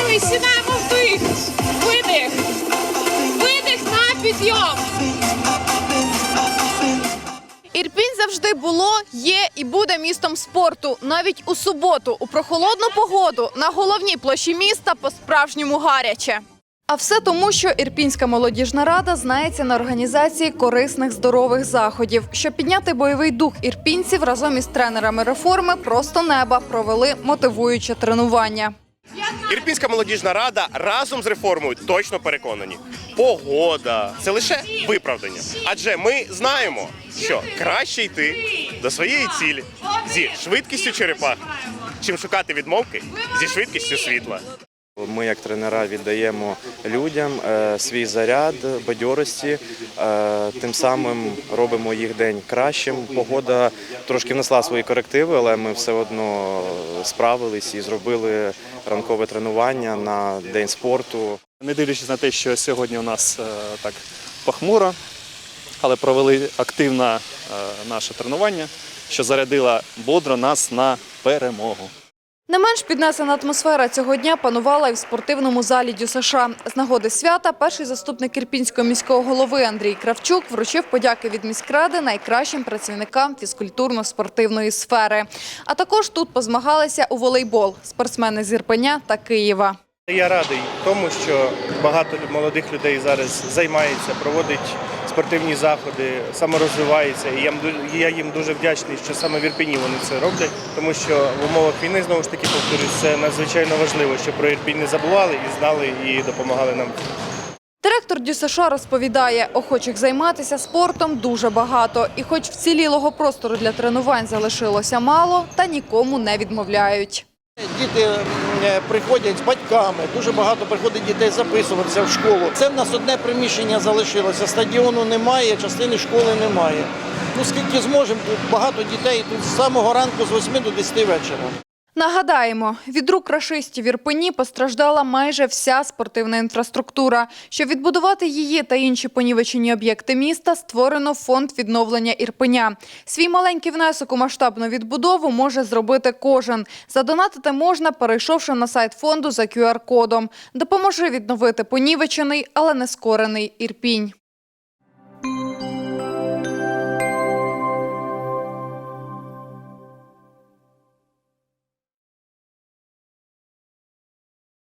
Витягнули, сідаємо вдих. Видих. Видих на підйом. Ірпінь завжди було, є і буде містом спорту. Навіть у суботу, у прохолодну погоду, на головній площі міста по-справжньому гаряче. А все тому, що Ірпінська молодіжна рада знається на організації корисних здорових заходів. Щоб підняти бойовий дух ірпінців разом із тренерами реформи просто неба провели мотивуюче тренування. Ірпінська молодіжна рада разом з реформою точно переконані. Погода це лише виправдання. Адже ми знаємо, що краще йти до своєї цілі зі швидкістю черепах, чим шукати відмовки зі швидкістю світла. Ми, як тренера, віддаємо людям е, свій заряд бадьорості, е, тим самим робимо їх день кращим. Погода трошки внесла свої корективи, але ми все одно справились і зробили ранкове тренування на день спорту. Не дивлячись на те, що сьогодні у нас е, так похмуро, але провели активно е, наше тренування, що зарядило бодро нас на перемогу. Не менш піднесена атмосфера цього дня панувала і в спортивному залі ДЮСШ. З нагоди свята перший заступник Кірпінського міського голови Андрій Кравчук вручив подяки від міськради найкращим працівникам фізкультурно-спортивної сфери. А також тут позмагалися у волейбол спортсмени з Ірпеня та Києва. Я радий тому, що багато молодих людей зараз займається, проводить спортивні заходи, саморозвивається. І я їм ду- я їм дуже вдячний, що саме в Ірпіні вони це роблять, тому що в умовах війни знову ж таки повторюсь, це надзвичайно важливо, щоб про Ірпінь не забували і знали і допомагали нам. Директор ДЮСШ розповідає, охочих займатися спортом дуже багато. І хоч вцілілого простору для тренувань залишилося мало, та нікому не відмовляють. Діти приходять з батьками, дуже багато приходить дітей записуватися в школу. Це в нас одне приміщення залишилося. Стадіону немає, частини школи немає. Ну скільки зможемо, багато дітей тут з самого ранку з 8 до 10 вечора. Нагадаємо, від рук рашистів Ірпені постраждала майже вся спортивна інфраструктура. Щоб відбудувати її та інші понівечені об'єкти міста, створено фонд відновлення Ірпеня. Свій маленький внесок у масштабну відбудову може зробити кожен. Задонатити можна, перейшовши на сайт фонду за QR-кодом. Допоможе відновити понівечений, але не скорений Ірпінь.